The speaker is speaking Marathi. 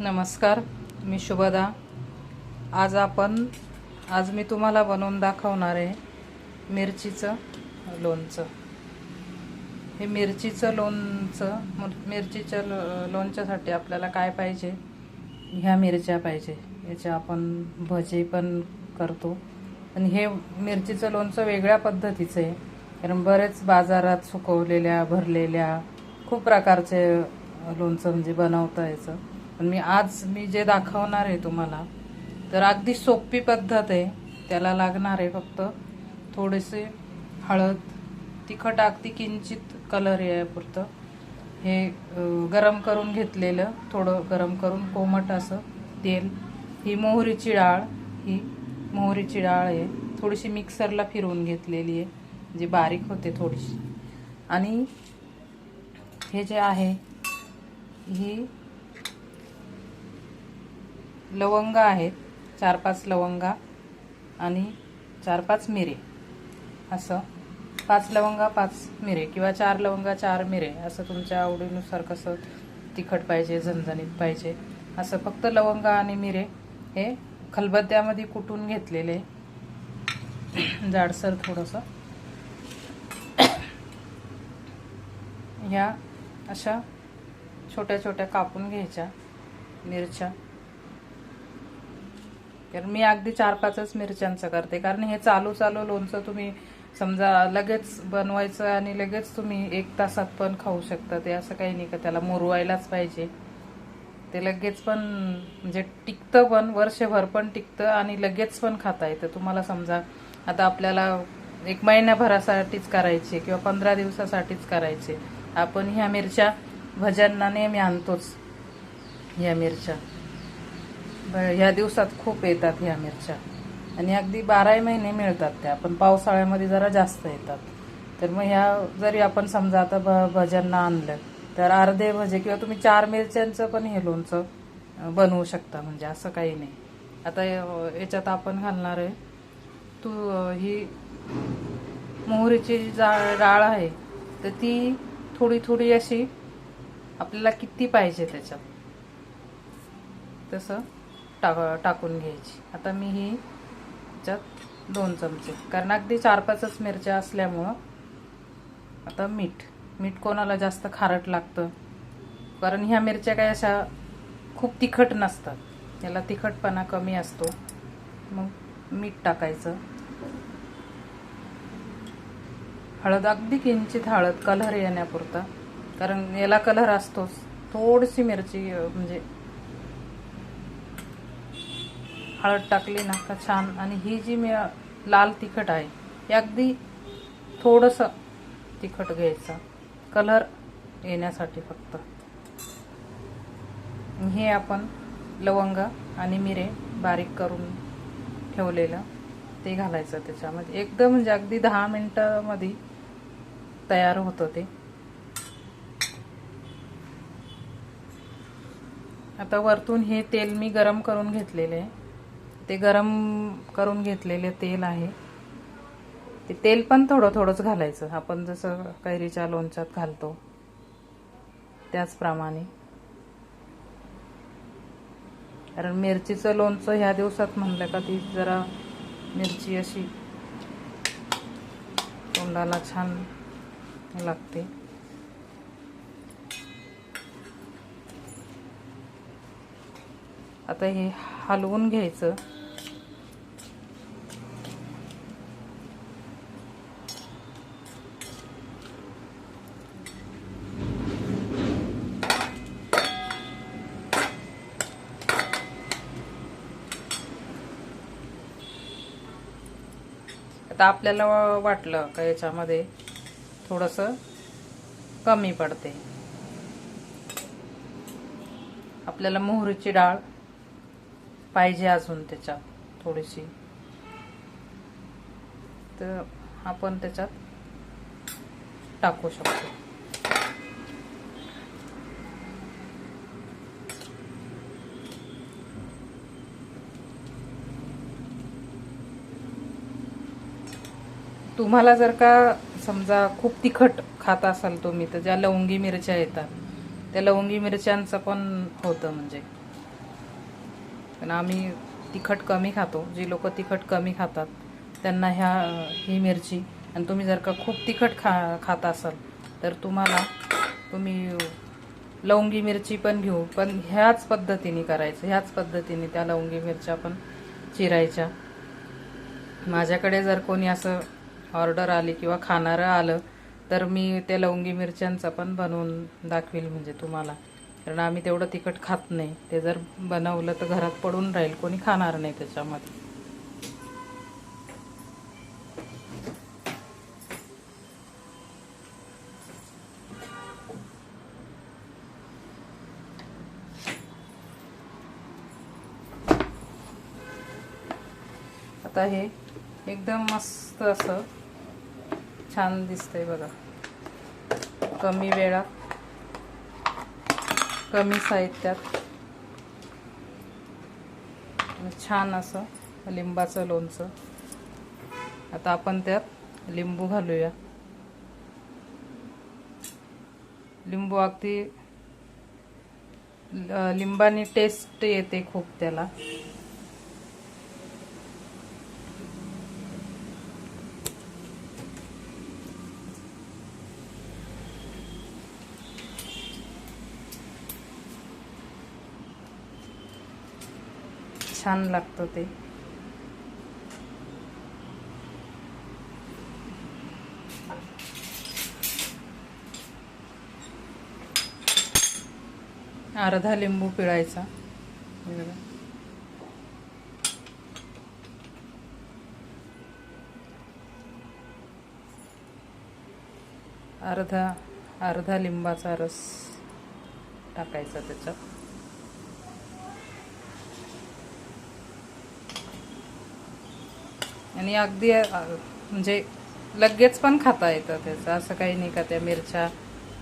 नमस्कार मी शुभदा. आज आपण आज मी तुम्हाला बनवून दाखवणार आहे मिरचीचं लोणचं. हे मिरचीचं लोणचं मिरचीच्या लोणच्यासाठी आपल्याला काय पाहिजे? ह्या मिरच्या पाहिजे. याच्या आपण भजे पण करतो. आणि हे मिरचीचं लोणचं वेगळ्या पद्धतीचं आहे. कारण बरेच बाजारात सुकवलेल्या भरलेल्या खूप प्रकारचे लोणचं म्हणजे बनवता यायचं. पण मी आज मी जे दाखवणार आहे तुम्हाला तर अगदी सोपी पद्धत आहे. त्याला लागणार आहे फक्त थोडेसे हळद तिखट अगदी किंचित कलर यापुरतं. हे गरम करून घेतलेलं थोडं गरम करून कोमट असं तेल. ही मोहरीची डाळ ही मोहरीची डाळ आहे. थोडीशी मिक्सरला फिरवून घेतलेली आहे जी बारीक होते थोडीशी. आणि हे जे आहे ही लवंग आहेत. चार पाच लवंगा आणि चार पाच मिरे. असं. पाच लवंगा पाच मिरे किंवा चार लवंगा चार मिरे. असं तुमच्या आवडीनुसार कसं तिखट पाहिजे झणझणीत पाहिजे. असं फक्त लवंगा आणि मिरे हे खलबत्त्यामध्ये कुटून घेतलेले जाडसर थोडंसं. ह्या अशा छोट्या छोट्या कापून घ्यायच्या मिरच्या. कारण मी अगदी चार पाचच मिरच्यांचं करते. कारण हे चालू चालू लोणचं तुम्ही समजा लगेच बनवायचं आणि लगेच तुम्ही एक तासात पण खाऊ शकता. ते असं काही नाही का त्याला मुरवायलाच पाहिजे. ते लगेच पण म्हणजे टिकतं पण वर्षभर पण टिकतं आणि लगेच पण खाता येतं. तुम्हाला समजा आता आपल्याला एक महिन्याभरासाठीच करायचे किंवा पंधरा दिवसासाठीच करायचे. आपण ह्या मिरच्या भज्यांना नेहमी आणतोच. ह्या मिरच्या. ह्या दिवसात खूप येतात ह्या मिरच्या. आणि अगदी बाराही महिने मिळतात त्या पण पावसाळ्यामध्ये जरा जास्त येतात. तर मग ह्या जरी आपण समजा आता भ भज्यांना आणलं तर अर्धे भजे किंवा तुम्ही चार मिरच्यांचं पण हे लोणचं बनवू शकता म्हणजे असं काही नाही. आता याच्यात आपण घालणार आहे तू ही मोहरीची जी जा डाळ आहे तर ती थोडी थोडी अशी आपल्याला किती पाहिजे त्याच्यात? तसं? टाक टाकून घ्यायची. आता मी ही त्याच्यात दोन चमचे. कारण अगदी चार पाचच मिरच्या असल्यामुळं आता मीठ. मीठ कोणाला जास्त खारट लागतं? कारण ह्या मिरच्या काय अशा खूप तिखट नसतात. याला तिखटपणा कमी असतो. मग मीठ टाकायचं. हळद अगदी किंचित हळद कलर येण्यापुरता. कारण याला कलर असतोच. थोडीशी मिरची म्हणजे हळद टाकली ना का छान. आणि ही जी मी लाल तिखट आहे हे अगदी थोडंसं तिखट घ्यायचं. कलर येण्यासाठी फक्त. हे आपण लवंग आणि मिरे बारीक करून ठेवलेलं ते घालायचं त्याच्यामध्ये. एकदम म्हणजे अगदी दहा मिनटामध्ये तयार होतं ते. आता वरतून हे तेल मी गरम करून घेतलेले आहे. ते गरम करून घेतलेले तेल आहे. ते तेल पण थोडं थोडंच घालायचं. आपण जसं कैरीच्या लोणच्यात घालतो. त्याचप्रमाणे. कारण मिरचीचं लोणचं ह्या दिवसात म्हणलं का ती जरा मिरची अशी तोंडाला छान लागते. आता हे हलवून घ्यायचं. आता आपल्याला वाटलं का याच्यामध्ये थोडंसं कमी पडते. आपल्याला मोहरीची डाळ पाहिजे अजून त्याच्यात थोडीशी. तर आपण त्याच्यात टाकू शकतो. तुम्हाला जर का समजा खूप तिखट खात असाल तुम्ही तर ज्या लवंगी मिरच्या येतात त्या लवंगी मिरच्यांचं पण होतं म्हणजे. पण आम्ही तिखट कमी खातो जी लोक तिखट कमी खातात त्यांना ह्या ही मिरची आणि तुम्ही जर का खूप तिखट खा खात असाल तर तुम्हाला तुम्ही लवंगी मिरची पण घेऊ पण ह्याच पद्धतीने करायचं ह्याच पद्धतीने त्या लवंगी मिरच्या पण चिरायच्या. माझ्याकडे जर कोणी असं ऑर्डर आली किंवा खाणारं आलं तर मी त्या लवंगी मिरच्यांचं पण बनवून दाखवील म्हणजे तुम्हाला. कारण आम्ही तेवढं तिखट खात नाही. ते जर बनवलं तर घरात पडून राहील. कोणी खाणार नाही त्याच्यामध्ये. आता हे एकदम मस्त असं छान दिसतंय बघा. कमी वेळात कमी साहित्यात. छान असं लिंबाचं लोणचं. आता आपण त्यात लिंबू घालूया. लिंबू अगदी लिंबाने टेस्ट येते खूप त्याला. छान लागतं ते. अर्धा लिंबू पिळायचा. अर्धा अर्धा लिंबाचा रस टाकायचा त्याच्यात. आणि अगदी म्हणजे लगेच पण खाता येतं त्याचं. असं काही नाही का त्या मिरच्या?